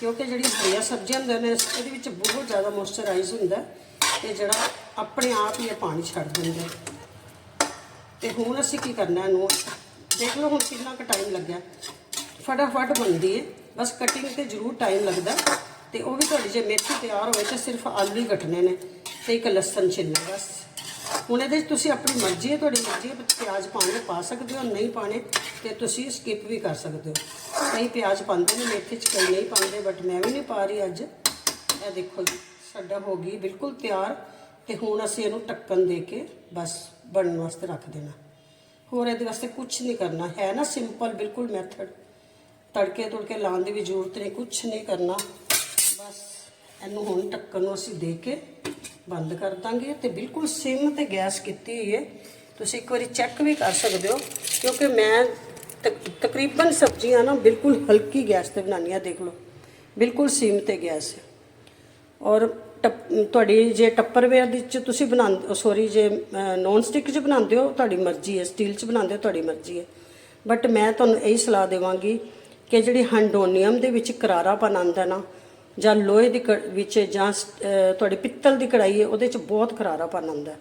ਕਿਉਂਕਿ ਜਿਹੜੀ ਹਰੀਆਂ ਸਬਜ਼ੀਆਂ ਹੁੰਦੀਆਂ ਨੇ, ਇਹਦੇ ਵਿੱਚ ਬਹੁਤ ਜ਼ਿਆਦਾ ਮੋਇਸਚਰਾਈਜ਼ ਹੁੰਦਾ ਤੇ ਜਿਹੜਾ ਆਪਣੇ ਆਪ ਹੀ ਇਹ ਪਾਣੀ ਛੱਡ ਦਿੰਦਾ ਹੈ। ਤੇ ਹੁਣ ਅਸੀਂ ਕੀ ਕਰਨਾ ਇਹਨੂੰ ਦੇਖ ਲਓ ਹੁਣ ਕਿੰਨਾ ਕੁ ਟਾਈਮ ਲੱਗਿਆ। ਫਟਾਫਟ ਬਣਦੀ ਹੈ ਬਸ ਕਟਿੰਗ ਤੇ ਜ਼ਰੂਰ ਟਾਈਮ ਲੱਗਦਾ। ਤੇ ਉਹ ਵੀ ਤੁਹਾਡੀ ਜੇ ਮੇਥੀ ਤਿਆਰ ਹੋਵੇ ਤਾਂ ਸਿਰਫ ਆਲੂ ਹੀ ਕੱਟਣੇ ਨੇ ਤੇ ਇੱਕ ਲਸਣ ਛਿੱਲਣਾ ਬਸ। ਹੁਣ ਇਹਦੇ 'ਚ ਤੁਸੀਂ ਆਪਣੀ ਮਰਜ਼ੀ ਹੈ ਤੁਹਾਡੀ ਮਰਜ਼ੀ ਹੈ ਪਿਆਜ਼ ਪਾਉਣੇ ਪਾ ਸਕਦੇ ਹੋ, ਨਹੀਂ ਪਾਣੇ ਤੇ ਤੁਸੀਂ ਸਕਿਪ ਵੀ ਕਰ ਸਕਦੇ ਹੋ। ਕਈ ਪਿਆਜ਼ ਪਾਉਂਦੇ ਨੇ, ਮੇਥੀ 'ਚ ਕਈ ਨਹੀਂ ਪਾਉਂਦੇ ਬਟ ਮੈਂ ਵੀ ਨਹੀਂ ਪਾ ਰਹੀ ਅੱਜ। ਇਹ ਦੇਖੋ ਜੀ, ਸਾਡਾ ਹੋ ਗਈ ਬਿਲਕੁਲ ਤਿਆਰ ਤੇ ਹੁਣ ਅਸੀਂ ਇਹਨੂੰ ਟੱਕਣ ਦੇ ਕੇ ਬਸ ਬਣਨ ਵਾਸਤੇ ਰੱਖ ਦੇਣਾ। ਹੋਰ ਇਹਦੇ ਵਾਸਤੇ ਕੁਝ ਨਹੀਂ ਕਰਨਾ। ਹੈ ਨਾ ਸਿੰਪਲ ਬਿਲਕੁਲ ਮੈਥਡ ਤੜਕੇ ਤੁੜਕੇ ਲਾਉਣ ਦੀ ਵੀ ਜ਼ਰੂਰਤ ਨਹੀਂ ਕੁਝ ਨਹੀਂ ਕਰਨਾ। ਬਸ ਇਹਨੂੰ ਹੁਣ ਢੱਕਣ ਨੂੰ ਅਸੀਂ ਦੇ ਕੇ ਬੰਦ ਕਰ ਦਾਂਗੇ ਤੇ ਬਿਲਕੁਲ ਸਿਮ ਤੇ ਗੈਸ ਕੀਤੀ ਹੋਈ ਹੈ। ਤੁਸੀਂ ਇੱਕ ਵਾਰੀ ਚੈੱਕ ਵੀ ਕਰ ਸਕਦੇ ਹੋ, ਕਿਉਂਕਿ ਮੈਂ ਤਕ- ਤਕਰੀਬਨ ਸਬਜ਼ੀਆਂ ਨਾ ਬਿਲਕੁਲ ਹਲਕੀ ਗੈਸ ਤੇ ਬਣਾਉਣੀਆਂ ਦੇਖ ਲਓ। ਬਿਲਕੁਲ ਸਿਮ ਤੇ ਗੈਸ ਹੈ। ਔਰ ਟੱਪ- ਤੁਹਾਡੀ ਜੇ ਟੱਪਰਵੇਅਰ ਦੇ ਵਿੱਚ ਤੁਸੀਂ ਬਣਾਉਂਦੇ ਸੌਰੀ ਜੇ ਨੌਨ ਸਟਿਕ 'ਚ ਬਣਾਉਂਦੇ ਹੋ, ਤੁਹਾਡੀ ਮਰਜ਼ੀ ਹੈ ਸਟੀਲ 'ਚ ਬਣਾਉਂਦੇ ਹੋ, ਤੁਹਾਡੀ ਮਰਜ਼ੀ ਹੈ। ਬਟ ਮੈਂ ਤੁਹਾਨੂੰ ਇਹੀ ਸਲਾਹ ਦੇਵਾਂਗੀ ਕਿ ਜਿਹੜੀ ਹੰਡੋਨੀਅਮ ਦੇ ਵਿੱਚ ਕਰਾਰਾਪਨ ਆਉਂਦਾ ਨਾ, ਜਾਂ ਲੋਹੇ ਦੀ ਕ- ਵਿੱਚ ਜਾਂ ਤੁਹਾਡੀ ਪਿੱਤਲ ਦੀ ਕੜਾਈ ਹੈ, ਉਹਦੇ 'ਚ ਬਹੁਤ ਕਰਾਰਾਪਨ ਆਉਂਦਾ ਹੈ।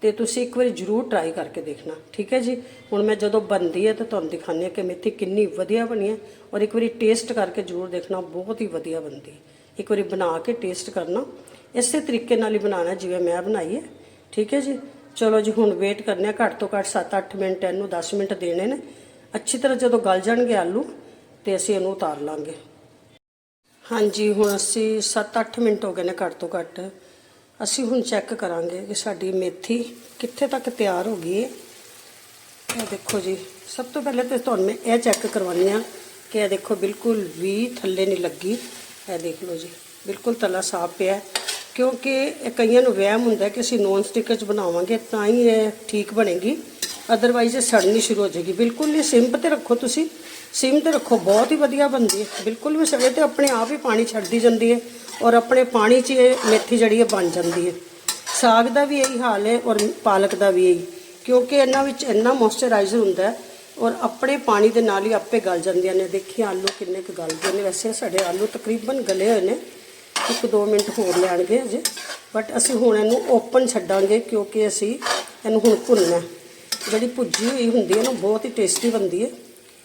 ਤੇ ਤੁਸੀਂ ਇੱਕ ਵਾਰੀ ਜ਼ਰੂਰ ਟਰਾਈ ਕਰਕੇ ਦੇਖਣਾ, ਠੀਕ ਹੈ ਜੀ? ਹੁਣ ਮੈਂ ਜਦੋਂ ਬਣਦੀ ਹੈ ਤਾਂ ਤੁਹਾਨੂੰ ਦਿਖਾਉਂਦੀ ਹਾਂ ਕਿ ਮੇਥੀ ਕਿੰਨੀ ਵਧੀਆ ਬਣੀ ਹੈ, ਔਰ ਇੱਕ ਵਾਰੀ ਟੇਸਟ ਕਰਕੇ ਜ਼ਰੂਰ ਦੇਖਣਾ, ਬਹੁਤ ਹੀ ਵਧੀਆ ਬਣਦੀ ਹੈ। ਇੱਕ ਵਾਰੀ ਬਣਾ ਕੇ ਟੇਸਟ ਕਰਨਾ। ਇਸੇ ਤਰੀਕੇ ਨਾਲ ਹੀ ਬਣਾਉਣਾ, ਜਿਵੇਂ ਮੈਂ ਬਣਾਈ ਹੈ। ਠੀਕ ਹੈ ਜੀ? ਚਲੋ ਜੀ, ਹੁਣ ਵੇਟ ਕਰਨੇ ਆ। ਘੱਟ ਤੋਂ ਘੱਟ 7-8 ਮਿੰਟ ਇਹਨੂੰ 10 ਮਿੰਟ ਦੇਣੇ ਨੇ। ਅੱਛੀ ਤਰ੍ਹਾਂ ਜਦੋਂ ਗਲ ਜਾਣਗੇ ਆਲੂ, ਤੇ ਅਸੀਂ ਇਹਨੂੰ ਉਤਾਰ ਲਾਂਗੇ। ਹਾਂਜੀ, ਹੁਣ ਅਸੀਂ 7-8 ਮਿੰਟ ਹੋ ਗਏ ਨੇ ਘੱਟ ਤੋਂ ਘੱਟ। ਅਸੀਂ ਹੁਣ ਚੈੱਕ ਕਰਾਂਗੇ ਕਿ ਸਾਡੀ ਮੇਥੀ ਕਿੱਥੇ ਤੱਕ ਤਿਆਰ ਹੋ ਗਈ ਹੈ। ਇਹ ਦੇਖੋ ਜੀ, ਸਭ ਤੋਂ ਪਹਿਲੇ ਤੇ ਤੁਹਾਨੂੰ ਮੈਂ ਇਹ ਚੈੱਕ ਕਰਵਾਉਂਦੀ ਆ ਕਿ ਇਹ ਦੇਖੋ ਬਿਲਕੁਲ ਵੀ ਥੱਲੇ ਨਹੀਂ ਲੱਗੀ। ਇਹ ਦੇਖ ਲਓ ਜੀ। ਬਿਲਕੁਲ ਤਲਾ ਸਾਫ਼ ਪਿਆ ਕਿਉਂਕਿ ਕਈਆਂ ਨੂੰ ਵਹਿਮ ਹੁੰਦਾ ਕਿ ਅਸੀਂ ਨੌਨ ਸਟਿਕ 'ਚ ਬਣਾਵਾਂਗੇ, ਤਾਂ ਹੀ ਇਹ ਠੀਕ ਬਣੇਗੀ। ਅਦਰਵਾਈਜ਼ ਇਹ ਸੜਨੀ ਸ਼ੁਰੂ ਹੋ ਜਾਏਗੀ। ਬਿਲਕੁਲ ਹੀ ਸਿੰਮ ਤੇ ਰੱਖੋ ਤੁਸੀਂ। ਸਿੰਮ ਤੇ ਰੱਖੋ, ਬਹੁਤ ਹੀ ਵਧੀਆ ਬਣਦੀ ਹੈ। ਬਿਲਕੁਲ ਵੀ ਸੜੇ ਤੇ ਆਪਣੇ ਆਪ ਹੀ ਪਾਣੀ ਛੱਡਦੀ ਜਾਂਦੀ ਹੈ ਔਰ ਆਪਣੇ ਪਾਣੀ 'ਚ ਇਹ ਮੇਥੀ ਜਿਹੜੀ ਹੈ ਬਣ ਜਾਂਦੀ ਹੈ। ਸਾਗ ਦਾ ਵੀ ਇਹੀ ਹਾਲ ਹੈ ਔਰ ਪਾਲਕ ਦਾ ਵੀ ਇਹੀ, ਕਿਉਂਕਿ ਇਹਨਾਂ ਵਿੱਚ ਇੰਨਾ ਮੋਇਸਚਰਾਈਜ਼ਰ ਹੁੰਦਾ ਹੈ ਔਰ ਆਪਣੇ ਪਾਣੀ ਦੇ ਨਾਲ ਹੀ ਆਪੇ ਗਲ ਜਾਂਦੀਆਂ ਨੇ। ਦੇਖੀ ਆਲੂ ਕਿੰਨੇ ਕੁ ਗਲ ਗਏ ਨੇ। ਵੈਸੇ ਸਾਡੇ ਆਲੂ ਤਕਰੀਬਨ ਗਲੇ ਹੋਏ ਨੇ। ਇੱਕ ਦੋ ਮਿੰਟ ਹੋਰ ਲੈਣਗੇ ਅਜੇ ਬਟ ਅਸੀਂ ਹੁਣ ਇਹਨੂੰ ਓਪਨ ਛੱਡਾਂਗੇ ਕਿਉਂਕਿ ਅਸੀਂ ਇਹਨੂੰ ਹੁਣ ਭੁੰਨਣਾ ਜਿਹੜੀ ਭੁੱਜੀ ਹੋਈ ਹੁੰਦੀ ਹੈ ਨਾ, ਬਹੁਤ ਹੀ ਟੇਸਟੀ ਬਣਦੀ ਹੈ।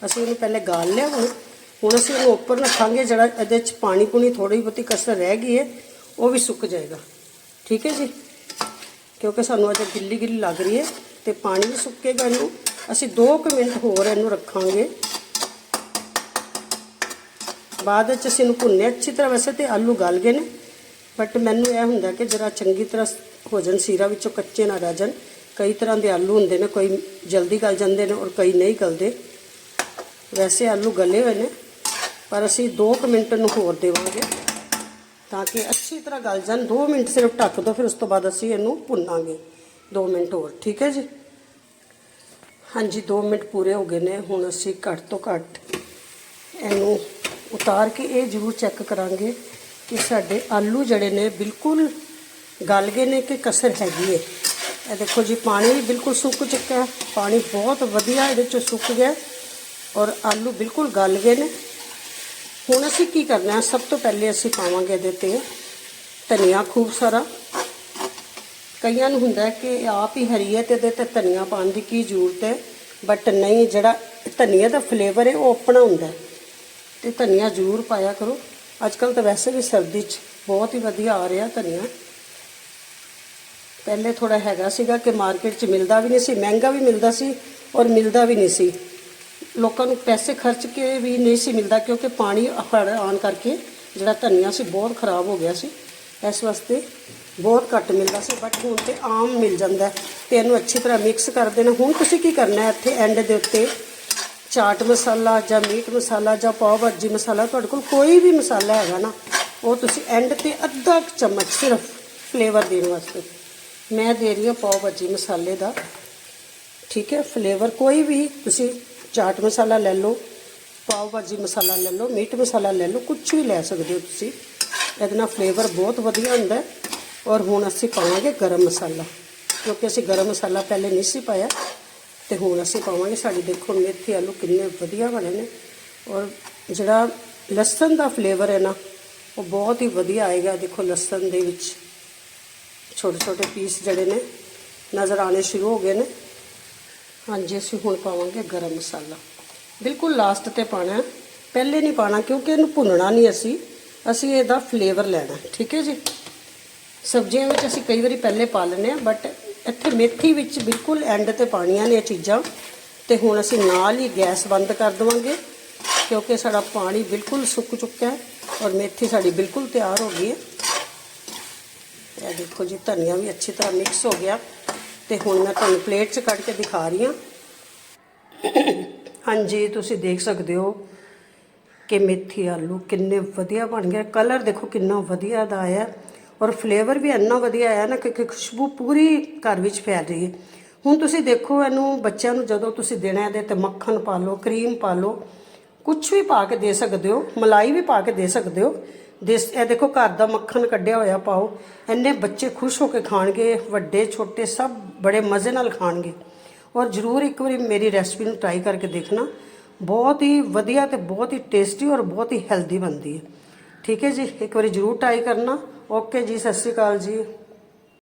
ਅਸੀਂ ਇਹਨੂੰ ਪਹਿਲੇ ਗਾਲ ਲਿਆ ਹੁਣ। ਹੁਣ ਅਸੀਂ ਇਹਨੂੰ ਉੱਪਰ ਰੱਖਾਂਗੇ। ਜਿਹੜਾ ਇਹਦੇ ਚ ਪਾਣੀ ਪੁਣੀ ਥੋੜੀ ਬਹੁਤੀ ਕਸਰ ਰਹਿ ਗਈ ਹੈ, ਉਹ ਵੀ ਸੁੱਕ ਜਾਏਗਾ। ਠੀਕ ਹੈ ਜੀ? ਕਿਉਂਕਿ ਸਾਨੂੰ ਅਜੇ ਗਿੱਲੀ ਗਿੱਲੀ ਲੱਗ ਰਹੀ ਹੈ ਤੇ ਪਾਣੀ ਵੀ ਸੁੱਕੇਗਾ ਇਹਨੂੰ। ਅਸੀਂ 2 ਮਿੰਟ ਹੋਰ ਇਹਨੂੰ ਰੱਖਾਂਗੇ। ਬਾਅਦ ਵਿੱਚ ਅਸੀਂ ਇਹਨੂੰ ਭੁੰਨੇ ਅੱਛੀ ਤਰ੍ਹਾਂ ਵੈਸੇ ਤੇ ਆਲੂ ਗਲ ਗਏ ਨੇ ਬਟ ਮੈਨੂੰ ਇਹ ਹੁੰਦਾ ਕਿ ਜਰਾ ਚੰਗੀ ਤਰ੍ਹਾਂ ਹੋ ਜਾਣ, ਸੀਰਾ ਵਿੱਚੋਂ ਕੱਚੇ ਨਾ ਰਹਿ ਜਾਣ। ਕਈ ਤਰ੍ਹਾਂ ਦੇ ਆਲੂ ਹੁੰਦੇ ਨੇ, ਕੋਈ ਜਲਦੀ ਗਲ ਜਾਂਦੇ ਨੇ ਔਰ ਕਈ ਨਹੀਂ ਗਲਦੇ। ਵੈਸੇ ਆਲੂ ਗਲੇ ਹੋਏ ਨੇ, ਪਰ ਅਸੀਂ 2 ਮਿੰਟ ਨੂੰ ਹੋਰ ਦੇਵਾਂਗੇ ਤਾਂ ਕਿ ਅੱਛੀ ਤਰ੍ਹਾਂ ਗਲ ਜਾਣ। 2 ਮਿੰਟ ਸਿਰਫ ਢੱਕ ਦਿਓ ਫਿਰ ਉਸ ਤੋਂ ਬਾਅਦ ਅਸੀਂ ਇਹਨੂੰ ਭੁੰਨਾਂਗੇ। 2 ਮਿੰਟ ਹੋਰ, ਠੀਕ ਹੈ ਜੀ? ਹਾਂਜੀ 2 ਮਿੰਟ ਪੂਰੇ ਹੋ ਗਏ ਨੇ, ਹੁਣ ਅਸੀਂ ਘੱਟ ਤੋਂ ਘੱਟ ਇਹਨੂੰ ਉਤਾਰ ਕੇ ਇਹ ਜ਼ਰੂਰ ਚੈੱਕ ਕਰਾਂਗੇ ਕਿ ਸਾਡੇ ਆਲੂ ਜਿਹੜੇ ਨੇ ਬਿਲਕੁਲ ਗਲ ਗਏ ਨੇ ਕਿ ਕਸਰ ਹੈਗੀ ਹੈ ਇਹ ਦੇਖੋ ਜੀ, ਪਾਣੀ ਵੀ ਬਿਲਕੁਲ ਸੁੱਕ ਚੁੱਕਾ ਹੈ, ਪਾਣੀ ਬਹੁਤ ਵਧੀਆ ਇਹਦੇ ਚੋਂ ਸੁੱਕ ਗਿਆ ਔਰ ਆਲੂ ਬਿਲਕੁਲ ਗਲ ਗਏ ਨੇ। ਹੁਣ ਅਸੀਂ ਕੀ ਕਰਨਾ ਸਭ ਤੋਂ ਪਹਿਲੇ ਅਸੀਂ ਪਾਵਾਂਗੇ ਇਹਦੇ ਤੇ ਧਨੀਆ ਖੂਬ ਸਾਰਾ। ਕਈਆਂ ਨੂੰ ਹੁੰਦਾ ਕਿ ਆਪ ਹੀ ਹਰੀ ਹੈ ਤੇ ਇਹਦੇ ਤੇ ਧਨੀਆ ਪਾਉਣ ਦੀ ਕੀ ਜ਼ਰੂਰਤ ਹੈ ਬਟ ਨਹੀਂ, ਜਿਹੜਾ ਧਨੀਆ ਦਾ ਫਲੇਵਰ ਹੈ, ਉਹ ਆਪਣਾ ਹੁੰਦਾ ਹੈ। ਤੇ ਧਨੀਆ ਜ਼ਰੂਰ ਪਾਇਆ ਕਰੋ। ਅੱਜ ਕੱਲ ਤਾਂ ਵੈਸੇ ਵੀ ਸਰਦੀ 'ਚ ਬਹੁਤ ਹੀ ਵਧੀਆ ਆ ਰਿਹਾ ਧਨੀਆ। ਪਹਿਲੇ ਥੋੜਾ ਹੈਗਾ ਸੀਗਾ ਕਿ ਮਾਰਕੀਟ 'ਚ ਮਿਲਦਾ ਵੀ ਨਹੀਂ ਸੀ, ਮਹਿੰਗਾ ਵੀ ਮਿਲਦਾ ਸੀ ਔਰ ਮਿਲਦਾ ਵੀ ਨਹੀਂ ਸੀ। ਲੋਕਾਂ ਨੂੰ ਪੈਸੇ ਖਰਚ ਕੇ ਵੀ ਨਹੀਂ ਸੀ ਮਿਲਦਾ ਕਿਉਂਕਿ ਪਾਣੀ ਹੜ ਆਉਣ ਕਰਕੇ ਜਿਹੜਾ ਧਨੀਆ ਸੀ ਬਹੁਤ ਖਰਾਬ ਹੋ ਗਿਆ ਸੀ। ਇਸ ਵਾਸਤੇ ਬਹੁਤ ਘੱਟ ਮਿਲਦਾ ਸੀ ਬਟ ਹੁਣ ਤੇ ਆਮ ਮਿਲ ਜਾਂਦਾ ਹੈ ਤੇ ਇਹਨੂੰ ਅੱਛੀ ਤਰ੍ਹਾਂ ਮਿਕਸ ਕਰ ਦੇਣਾ। ਹੁਣ ਤੁਸੀਂ ਕੀ ਕਰਨਾ ਹੈ, ਇੱਥੇ ਐਂਡ ਦੇ ਉੱਤੇ ਚਾਟ ਮਸਾਲਾ ਜਾਂ ਮੀਟ ਮਸਾਲਾ ਜਾਂ ਪਾਓ ਭਾਜੀ ਮਸਾਲਾ, ਤੁਹਾਡੇ ਕੋਲ ਕੋਈ ਵੀ ਮਸਾਲਾ ਹੈਗਾ ਨਾ, ਉਹ ਤੁਸੀਂ ਐਂਡ ਤੇ ਅੱਧਾ ਕੁ ਚਮਚ ਸਿਰਫ ਫਲੇਵਰ ਦੇਣ ਵਾਸਤੇ। ਮੈਂ ਦੇ ਰਹੀ ਹਾਂ ਪਾਓ ਭਾਜੀ ਮਸਾਲੇ ਦਾ। ਠੀਕ ਹੈ ਫਲੇਵਰ ਕੋਈ ਵੀ ਤੁਸੀਂ ਚਾਟ ਮਸਾਲਾ ਲੈ ਲਓ, ਪਾਓ ਭਾਜੀ ਮਸਾਲਾ ਲੈ ਲਓ, ਮੀਟ ਮਸਾਲਾ ਲੈ ਲਓ ਕੁਝ ਵੀ ਲੈ ਸਕਦੇ ਹੋ ਤੁਸੀਂ। ਇਹਦੇ ਨਾਲ ਫਲੇਵਰ ਬਹੁਤ ਵਧੀਆ ਹੁੰਦਾ ਹੈ। ਔਰ ਹੁਣ ਅਸੀਂ ਪਾਵਾਂਗੇ ਗਰਮ ਮਸਾਲਾ। ਕਿਉਂਕਿ ਅਸੀਂ ਗਰਮ ਮਸਾਲਾ ਪਹਿਲੇ ਨਹੀਂ ਸੀ ਪਾਇਆ, ਤੇ ਹੁਣ ਅਸੀਂ ਪਾਵਾਂਗੇ। ਸਾਡੀ ਦੇਖੋ ਮੇਥੀ ਆਲੂ ਕਿੰਨੇ ਵਧੀਆ ਬਣੇ ਨੇ। ਔਰ ਜਿਹੜਾ ਲਸਣ ਦਾ ਫਲੇਵਰ ਹੈ ਨਾ, ਉਹ ਬਹੁਤ ਹੀ ਵਧੀਆ ਆਏਗਾ। ਦੇਖੋ ਲਸਣ ਦੇ ਵਿੱਚ ਛੋਟੇ ਛੋਟੇ ਪੀਸ ਜਿਹੜੇ ਨੇ, ਨਜ਼ਰ ਆਣੇ ਸ਼ੁਰੂ ਹੋ ਗਏ ਨੇ। ਹਾਂਜੀ, ਅਸੀਂ ਹੁਣ ਪਾਵਾਂਗੇ ਗਰਮ ਮਸਾਲਾ। ਬਿਲਕੁਲ ਲਾਸਟ ਤੇ ਪਾਣਾ ਪਹਿਲੇ ਨਹੀਂ ਪਾਣਾ ਕਿਉਂਕਿ ਇਹਨੂੰ ਭੁੰਨਣਾ ਨਹੀਂ ਅਸੀਂ। ਅਸੀਂ ਇਹਦਾ ਫਲੇਵਰ ਲੈਣਾ ਠੀਕ ਹੈ ਜੀ? ਸਬਜ਼ੀਆਂ ਵਿੱਚ ਅਸੀਂ ਕਈ ਵਾਰੀ ਪਹਿਲੇ ਪਾ ਲੈਂਦੇ ਆ ਬਟ ਇੱਥੇ ਮੇਥੀ ਵਿੱਚ ਬਿਲਕੁਲ ਐਂਡ ਤੇ ਪਾਣੀਆਂ ਨੇ ਇਹ ਚੀਜ਼ਾਂ। ਤੇ ਹੁਣ ਅਸੀਂ ਨਾਲ ਹੀ ਗੈਸ ਬੰਦ ਕਰ ਦਵਾਂਗੇ, ਕਿਉਂਕਿ ਸਾਡਾ ਪਾਣੀ ਬਿਲਕੁਲ ਸੁੱਕ ਚੁੱਕਾ ਹੈ ਔਰ ਮੇਥੀ ਸਾਡੀ ਬਿਲਕੁਲ ਤਿਆਰ ਹੋ ਗਈ ਹੈ। ਇਹ ਦੇਖੋ ਜੀ, ਧਨੀਆ ਵੀ ਅੱਛੀ ਤਰ੍ਹਾਂ ਮਿਕਸ ਹੋ ਗਿਆ। ਤੇ ਹੁਣ ਮੈਂ ਤੁਹਾਨੂੰ ਪਲੇਟ 'ਚ ਕੱਢ ਕੇ ਦਿਖਾ ਰਹੀ ਹਾਂ। ਹਾਂਜੀ, ਤੁਸੀਂ ਦੇਖ ਸਕਦੇ ਹੋ ਕਿ ਮੇਥੀ ਆਲੂ ਕਿੰਨੇ ਵਧੀਆ ਬਣ ਗਏ। ਕਲਰ ਦੇਖੋ ਕਿੰਨਾ ਵਧੀਆ ਦਾ ਆਇਆ। ਔਰ ਫਲੇਵਰ ਵੀ ਇੰਨਾ ਵਧੀਆ ਆਇਆ ਨਾ ਕਿ ਖੁਸ਼ਬੂ ਪੂਰੀ ਘਰ ਵਿੱਚ ਫੈਲ ਰਹੀ ਹੈ। ਹੁਣ ਤੁਸੀਂ ਦੇਖੋ ਇਹਨੂੰ, ਬੱਚਿਆਂ ਨੂੰ ਜਦੋਂ ਤੁਸੀਂ ਦੇਣਾ ਇਹਦੇ ਤੇ ਮੱਖਣ ਪਾ ਲਓ ਕਰੀਮ ਪਾ ਲਓ ਕੁਝ ਵੀ ਪਾ ਕੇ ਦੇ ਸਕਦੇ ਹੋ, ਮਲਾਈ ਵੀ ਪਾ ਕੇ ਦੇ ਸਕਦੇ ਹੋ। ਦੇਸ, ਇਹ ਦੇਖੋ ਘਰ ਦਾ ਮੱਖਣ ਕੱਢਿਆ ਹੋਇਆ ਪਾਓ। ਇੰਨੇ ਬੱਚੇ ਖੁਸ਼ ਹੋ ਕੇ ਖਾਣਗੇ, ਵੱਡੇ, ਛੋਟੇ, ਸਭ ਬੜੇ ਮਜ਼ੇ ਨਾਲ ਖਾਣਗੇ। ਔਰ ਜਰੂਰ ਇੱਕ ਵਾਰੀ ਮੇਰੀ ਰੈਸਪੀ ਨੂੰ ਟਰਾਈ ਕਰਕੇ ਦੇਖਣਾ। ਬਹੁਤ ਹੀ ਵਧੀਆ ਤੇ ਬਹੁਤ ਹੀ ਟੇਸਟੀ ਔਰ ਬਹੁਤ ਹੀ ਹੈਲਦੀ ਬਣਦੀ ਹੈ। ਠੀਕ ਹੈ ਜੀ ਇੱਕ ਵਾਰੀ ਜਰੂਰ ਟਰਾਈ ਕਰਨਾ। ਓਕੇ ਜੀ ਸਤਿ ਸ਼੍ਰੀ ਅਕਾਲ ਜੀ।